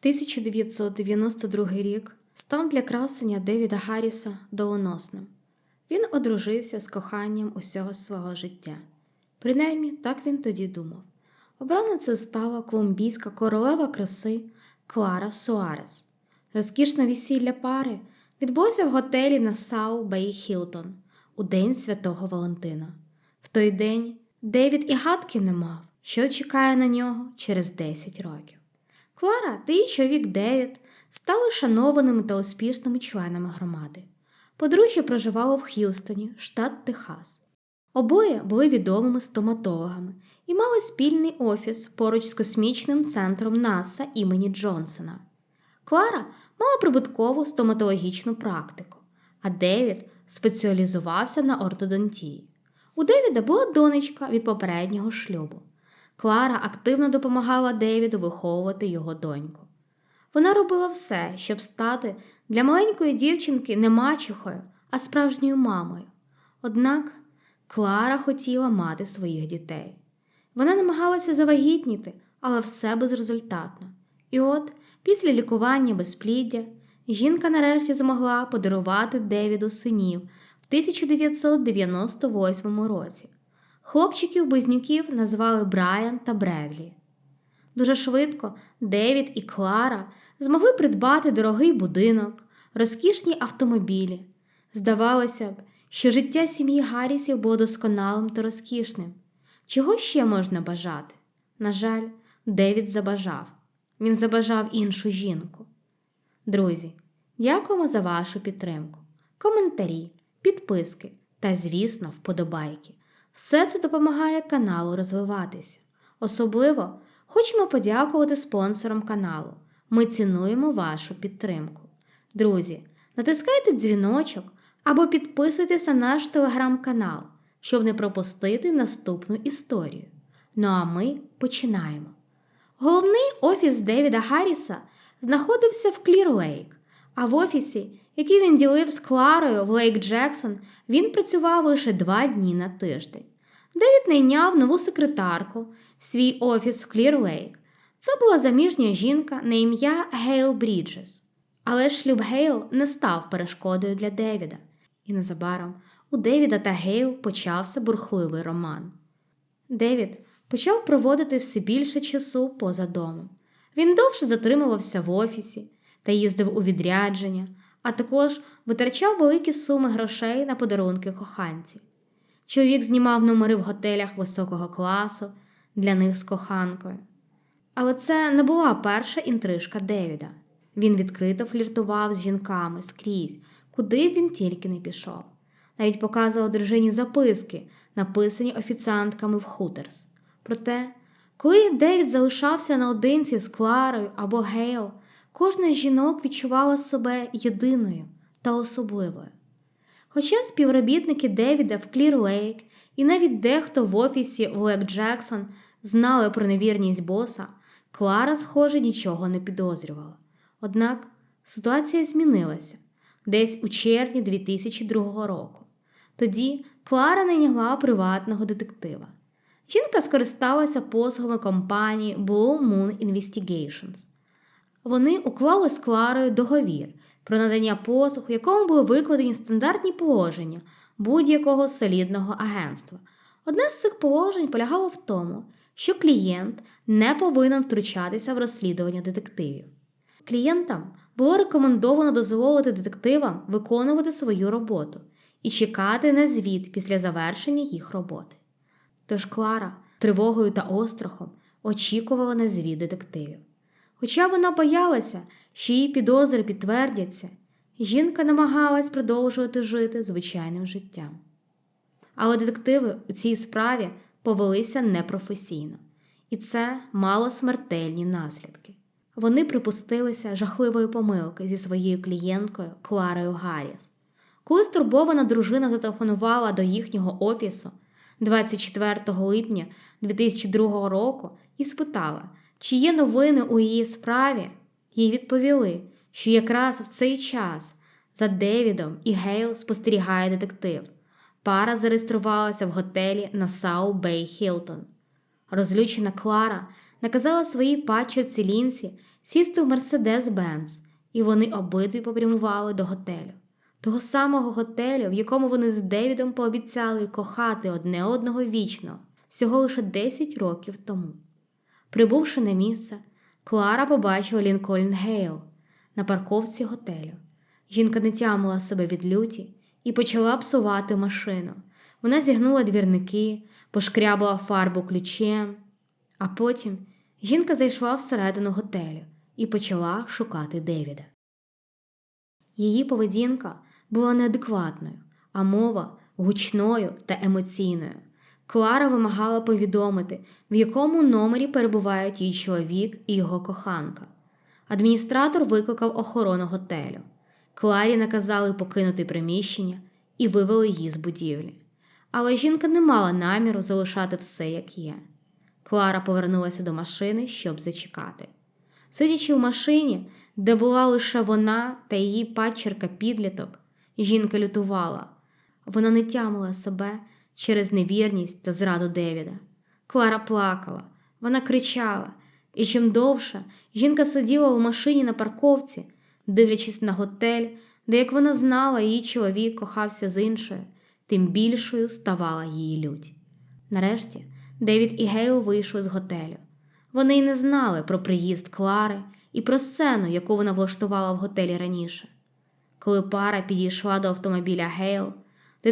1992 рік став для красення Девіда Гарріса доленосним. Він одружився з коханням усього свого життя. Принаймні, так він тоді думав. Обраницею стала колумбійська королева краси Клара Суарес. Розкішне весілля пари відбулося в готелі на Сау Бей Хілтон у день святого Валентина. В той день Девід і гадки не мав, що чекає на нього через 10 років. Клара та її чоловік Девід стали шанованими та успішними членами громади. Подружжя проживало в Х'юстоні, штат Техас. Обоє були відомими стоматологами і мали спільний офіс поруч з космічним центром НАСА імені Джонсона. Клара мала прибуткову стоматологічну практику, а Девід спеціалізувався на ортодонтії. У Девіда була донечка від попереднього шлюбу. Клара активно допомагала Девіду виховувати його доньку. Вона робила все, щоб стати для маленької дівчинки не мачухою, а справжньою мамою. Однак Клара хотіла мати своїх дітей. Вона намагалася завагітніти, але все безрезультатно. І от, після лікування безпліддя, жінка нарешті змогла подарувати Девіду синів в 1998 році. Хлопчиків-близнюків назвали Брайан та Бредлі. Дуже швидко Девід і Клара змогли придбати дорогий будинок, розкішні автомобілі. Здавалося б, що життя сім'ї Гаррісів було досконалим та розкішним. Чого ще можна бажати? На жаль, Девід забажав. Він забажав іншу жінку. Друзі, дякуємо за вашу підтримку, коментарі, підписки та, звісно, вподобайки. Все це допомагає каналу розвиватися. Особливо хочемо подякувати спонсорам каналу. Ми цінуємо вашу підтримку. Друзі, натискайте дзвіночок або підписуйтесь на наш телеграм-канал, щоб не пропустити наступну історію. Ну а ми починаємо. Головний офіс Девіда Гарріса знаходився в Клір-Лейк, а в офісі, який він ділив з Кларою в Лейк Джексон, він працював лише два дні на тиждень. Девід найняв нову секретарку в свій офіс в Клір-Лейк. Це була заміжня жінка на ім'я Гейл Бріджес. Але шлюб Гейл не став перешкодою для Девіда, і незабаром у Девіда та Гейл почався бурхливий роман. Девід почав проводити все більше часу поза домом. Він довше затримувався в офісі та їздив у відрядження, а також витрачав великі суми грошей на подарунки коханців. Чоловік знімав номери в готелях високого класу для них з коханкою. Але це не була перша інтрижка Девіда. Він відкрито фліртував з жінками скрізь, куди б він тільки не пішов. Навіть показував дружині записки, написані офіціантками в Хутерс. Проте, коли Девід залишався наодинці з Кларою або Гейл, кожна з жінок відчувала себе єдиною та особливою. Хоча співробітники Девіда в Клір Лейк і навіть дехто в офісі Лек Джексон знали про невірність боса, Клара, схоже, нічого не підозрювала. Однак ситуація змінилася десь у червні 2002 року. Тоді Клара найняла приватного детектива. Жінка скористалася послугами компанії Blue Moon Investigations. Вони уклали з Кларою договір про надання послуг, в якому були викладені стандартні положення будь-якого солідного агентства. Одне з цих положень полягало в тому, що клієнт не повинен втручатися в розслідування детективів. Клієнтам було рекомендовано дозволити детективам виконувати свою роботу і чекати на звіт після завершення їх роботи. Тож Клара тривогою та острахом очікувала на звіт детективів. Хоча вона боялася, що її підозри підтвердяться, жінка намагалась продовжувати жити звичайним життям. Але детективи у цій справі повелися непрофесійно, і це мало смертельні наслідки. Вони припустилися жахливої помилки зі своєю клієнткою Кларою Гарріс. Коли стурбована дружина зателефонувала до їхнього офісу 24 липня 2002 року і спитала, чи є новини у її справі, їй відповіли, що якраз в цей час за Девідом і Гейл спостерігає детектив. Пара зареєструвалася в готелі на Сау Бей Хілтон. Розлючена Клара наказала своїй пачерці Лінсі сісти в Мерседес Бенз, і вони обидві попрямували до готелю, того самого готелю, в якому вони з Девідом пообіцяли кохати одне одного вічно, всього лише 10 років тому. Прибувши на місце, Клара побачила Лінкольн Гейл на парковці готелю. Жінка не тямила себе від люті і почала псувати машину. Вона зігнула двірники, пошкрябала фарбу ключем, а потім жінка зайшла всередину готелю і почала шукати Девіда. Її поведінка була неадекватною, а мова гучною та емоційною. Клара вимагала повідомити, в якому номері перебувають її чоловік і його коханка. Адміністратор викликав охорону готелю. Кларі наказали покинути приміщення і вивели її з будівлі. Але жінка не мала наміру залишати все, як є. Клара повернулася до машини, щоб зачекати. Сидячи в машині, де була лише вона та її падчерка підліток, жінка лютувала. Вона не тямила себе через невірність та зраду Девіда. Клара плакала, вона кричала, і чим довше жінка сиділа у машині на парковці, дивлячись на готель, де, як вона знала, її чоловік кохався з іншою, тим більшою ставала її лють. Нарешті Девід і Гейл вийшли з готелю. Вони й не знали про приїзд Клари і про сцену, яку вона влаштувала в готелі раніше. Коли пара підійшла до автомобіля Гейл,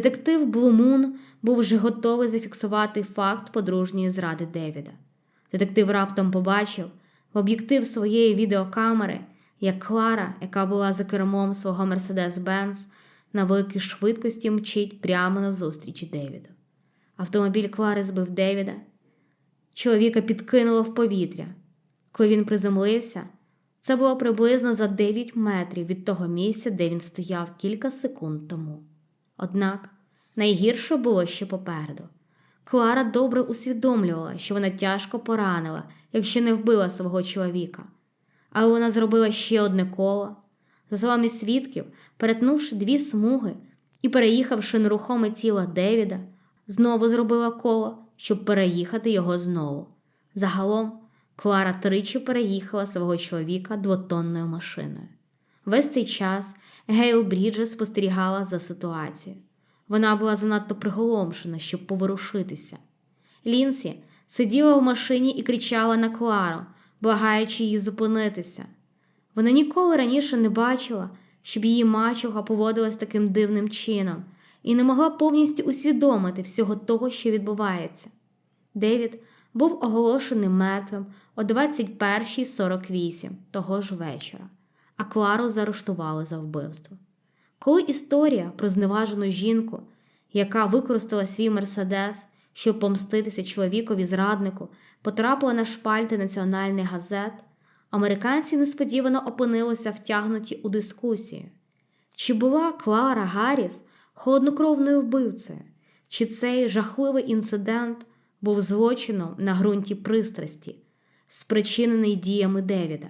детектив Блумун був вже готовий зафіксувати факт подружньої зради Девіда. Детектив раптом побачив в об'єктив своєї відеокамери, як Клара, яка була за кермом свого Бенз, на великій швидкості мчить прямо на зустріч Девіду. Автомобіль Клари збив Девіда. Чоловіка підкинуло в повітря. Коли він приземлився, це було приблизно за 9 метрів від того місця, де він стояв кілька секунд тому. Однак найгірше було ще попереду. Клара добре усвідомлювала, що вона тяжко поранила, якщо не вбила свого чоловіка. Але вона зробила ще одне коло. За словами свідків, перетнувши дві смуги і переїхавши нерухоме тіло Девіда, знову зробила коло, щоб переїхати його знову. Загалом Клара тричі переїхала свого чоловіка двотонною машиною. Весь цей час Гейл Бріджес спостерігала за ситуацією. Вона була занадто приголомшена, щоб поворушитися. Лінсі сиділа в машині і кричала на Клару, благаючи її зупинитися. Вона ніколи раніше не бачила, щоб її мачуга поводилась таким дивним чином і не могла повністю усвідомити всього того, що відбувається. Девід був оголошений мертвим о 21.48 того ж вечора, а Клару заарештували за вбивство. Коли історія про зневажену жінку, яка використала свій мерседес, щоб помститися чоловікові зраднику, потрапила на шпальти національних газет, американці несподівано опинилися втягнуті у дискусію. Чи була Клара Гарріс холоднокровною вбивцею, чи цей жахливий інцидент був злочином на ґрунті пристрасті, спричинений діями Девіда?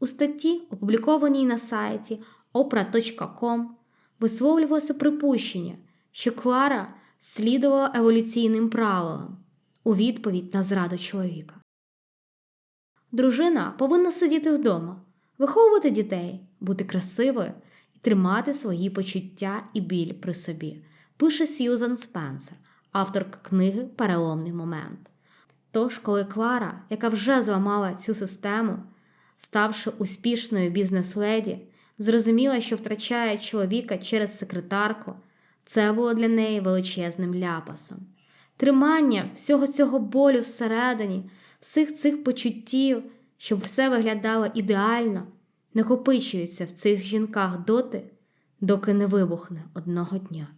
У статті, опублікованій на сайті opra.com, висловлювалося припущення, що Клара слідувала еволюційним правилам у відповідь на зраду чоловіка. Дружина повинна сидіти вдома, виховувати дітей, бути красивою і тримати свої почуття і біль при собі, пише Сьюзан Спенсер, авторка книги Переломний момент. Тож, коли Клара, яка вже зламала цю систему, ставши успішною бізнес-леді, зрозуміла, що втрачає чоловіка через секретарку, це було для неї величезним ляпасом. Тримання всього цього болю всередині, всіх цих почуттів, щоб все виглядало ідеально, накопичується в цих жінках доти, доки не вибухне одного дня.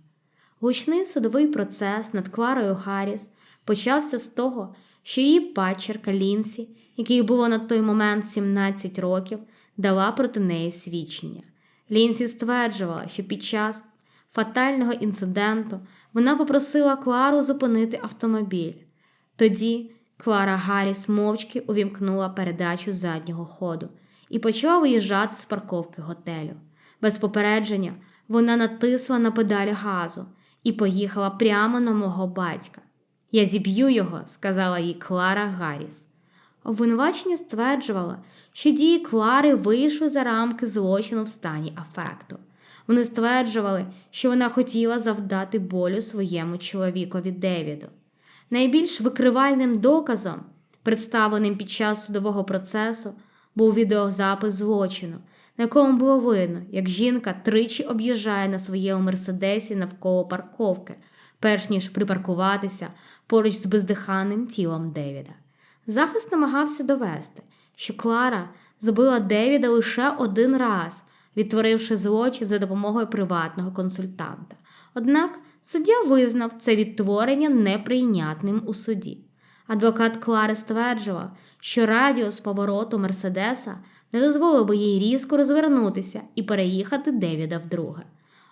Гучний судовий процес над Кларою Гарріс почався з того, що її падчерка Лінсі, якій було на той момент 17 років, дала проти неї свідчення. Лінсі стверджувала, що під час фатального інциденту вона попросила Клару зупинити автомобіль. Тоді Клара Гарріс мовчки увімкнула передачу заднього ходу і почала виїжджати з парковки готелю. Без попередження вона натисла на педаль газу і поїхала прямо на мого батька. Я зіб'ю його, сказала їй Клара Гарріс. Обвинувачення стверджувало, що дії Клари вийшли за рамки злочину в стані афекту. Вони стверджували, що вона хотіла завдати болю своєму чоловікові Девіду. Найбільш викривальним доказом, представленим під час судового процесу, був відеозапис злочину, на якому було видно, як жінка тричі об'їжджає на своєму мерседесі навколо парковки, перш ніж припаркуватися поруч з бездиханним тілом Девіда. Захист намагався довести, що Клара збила Девіда лише один раз, відтворивши злочин за допомогою приватного консультанта. Однак суддя визнав це відтворення неприйнятним у суді. Адвокат Клари стверджував, що радіус повороту Мерседеса не дозволив би їй різко розвернутися і переїхати Девіда вдруге.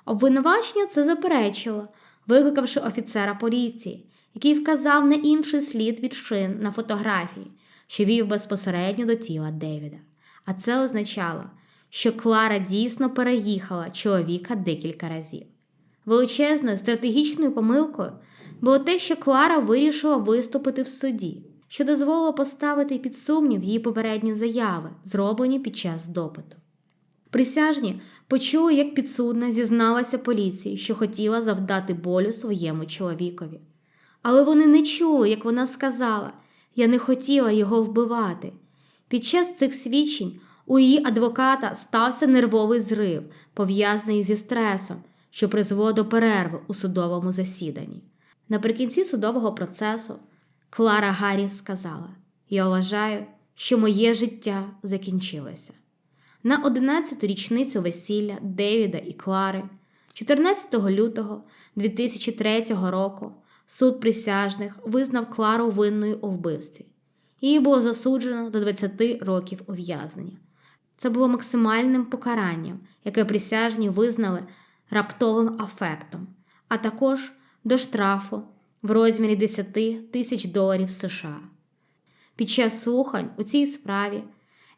Обвинувачення це заперечило, викликавши офіцера поліції, який вказав на інший слід від шин на фотографії, що вів безпосередньо до тіла Девіда. А це означало, що Клара дійсно переїхала чоловіка декілька разів. Величезною стратегічною помилкою було те, що Клара вирішила виступити в суді, що дозволило поставити під сумнів її попередні заяви, зроблені під час допиту. Присяжні почули, як підсудна зізналася поліції, що хотіла завдати болю своєму чоловікові. Але вони не чули, як вона сказала я не хотіла його вбивати. Під час цих свідчень у її адвоката стався нервовий зрив, пов'язаний зі стресом, що призвело до перерви у судовому засіданні. Наприкінці судового процесу Клара Гарріс сказала: Я вважаю, що моє життя закінчилося. На 11-ту річницю весілля Девіда і Клари, 14 лютого 2003 року, суд присяжних визнав Клару винною у вбивстві. Її було засуджено до 20 років ув'язнення. Це було максимальним покаранням, яке присяжні визнали раптовим афектом, а також до штрафу в розмірі 10 тисяч доларів США. Під час слухань у цій справі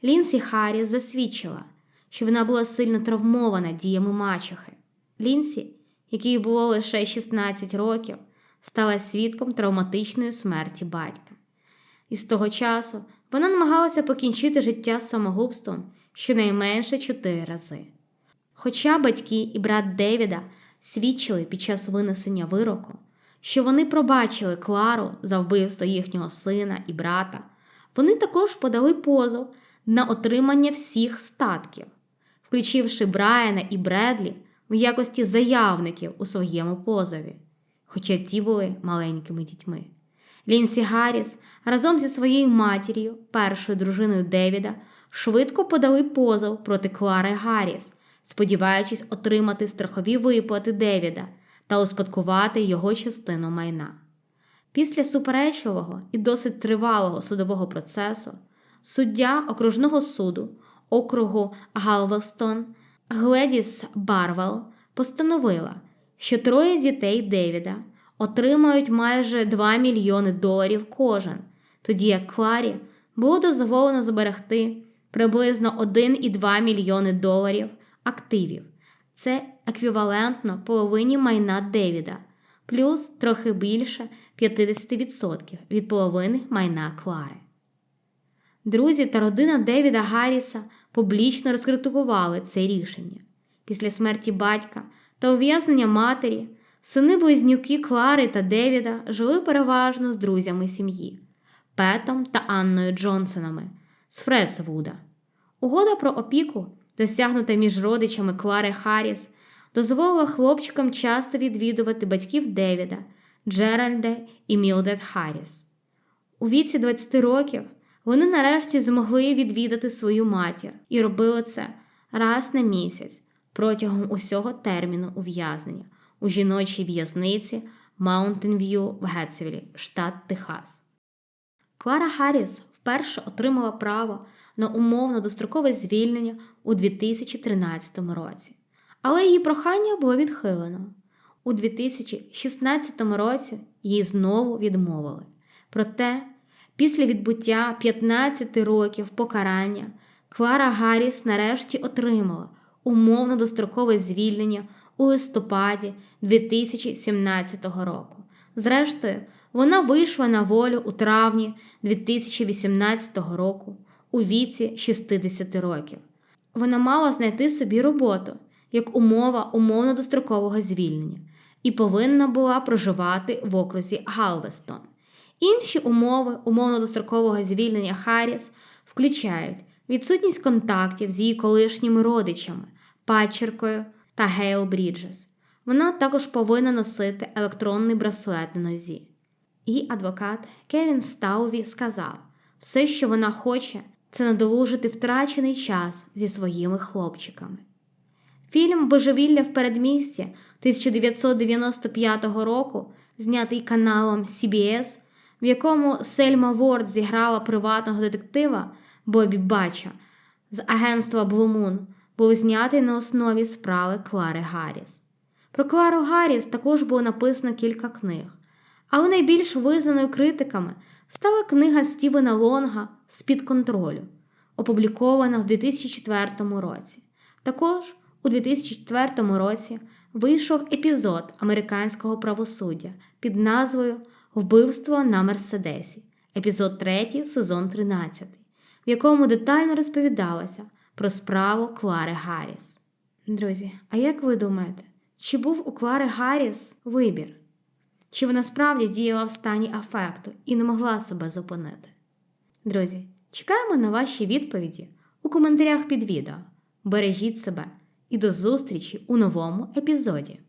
Лінсі Харріс засвідчила, що вона була сильно травмована діями мачехи. Лінсі, якій було лише 16 років, стала свідком травматичної смерті батька. І з того часу вона намагалася покінчити життя з самогубством щонайменше чотири рази. Хоча батьки і брат Девіда свідчили під час винесення вироку, що вони пробачили Клару за вбивство їхнього сина і брата, вони також подали позов на отримання всіх статків, включивши Брайана і Бредлі в якості заявників у своєму позові, хоча ті були маленькими дітьми. Лінсі Гарріс разом зі своєю матір'ю, першою дружиною Девіда, швидко подали позов проти Клари Гарріс, сподіваючись отримати страхові виплати Девіда та успадкувати його частину майна. Після суперечливого і досить тривалого судового процесу суддя окружного суду округу Галвестон Гледіс Барвел постановила, що троє дітей Девіда отримають майже 2 мільйони доларів кожен, тоді як Кларі було дозволено зберегти приблизно 1,2 мільйони доларів активів. Це еквівалентно половині майна Девіда, плюс трохи більше 50% від половини майна Клари. Друзі та родина Девіда Гарріса публічно розкритикували це рішення. Після смерті батька та ув'язнення матері сини близнюки Клари та Девіда жили переважно з друзями сім'ї Петом та Анною Джонсонами з Фредсвуда. Угода про опіку, досягнута між родичами Клари Харріс, дозволила хлопчикам часто відвідувати батьків Девіда, Джеральда і Мілдед Харріс. У віці 20 років вони нарешті змогли відвідати свою матір і робили це раз на місяць протягом усього терміну ув'язнення у жіночій в'язниці Маунтин В'ю в Гетсвілі, штат Техас. Клара Харріс вперше отримала право на умовно дострокове звільнення у 2013 році, але її прохання було відхилено. У 2016 році їй знову відмовили. Проте, після відбуття 15 років покарання, Клара Гарріс нарешті отримала умовно дострокове звільнення у листопаді 2017 року Зрештою, вона вийшла на волю у травні 2018 року у віці 60 років. Вона мала знайти собі роботу як умова умовно-дострокового звільнення і повинна була проживати в окрузі Галвестон. Інші умови умовно-дострокового звільнення Харріс включають відсутність контактів з її колишніми родичами, падчеркою та Гейл Бріджес. Вона також повинна носити електронний браслет на нозі. Її адвокат Кевін Стауві сказав: все, що вона хоче, це надолужити втрачений час зі своїми хлопчиками. Фільм Божевілля в передмісті 1995 року, знятий каналом CBS, в якому Сельма Ворд зіграла приватного детектива Бобі Бача з агентства Blue був знятий на основі справи Клари Гарріс. Про Клару Гарріс також було написано кілька книг, але найбільш визнаною критиками стала книга Стівена Лонга З-під контролю, опублікована в 2004 році. Також у 2004 році вийшов епізод американського правосуддя під назвою Вбивство на Мерседесі, епізод 3, сезон 13, в якому детально розповідалося про справу Клари Гарріс. Друзі, а як ви думаєте, чи був у Клари Гарріс вибір? Чи вона справді діяла в стані афекту і не могла себе зупинити? Друзі, чекаємо на ваші відповіді у коментарях під відео. Бережіть себе і до зустрічі у новому епізоді.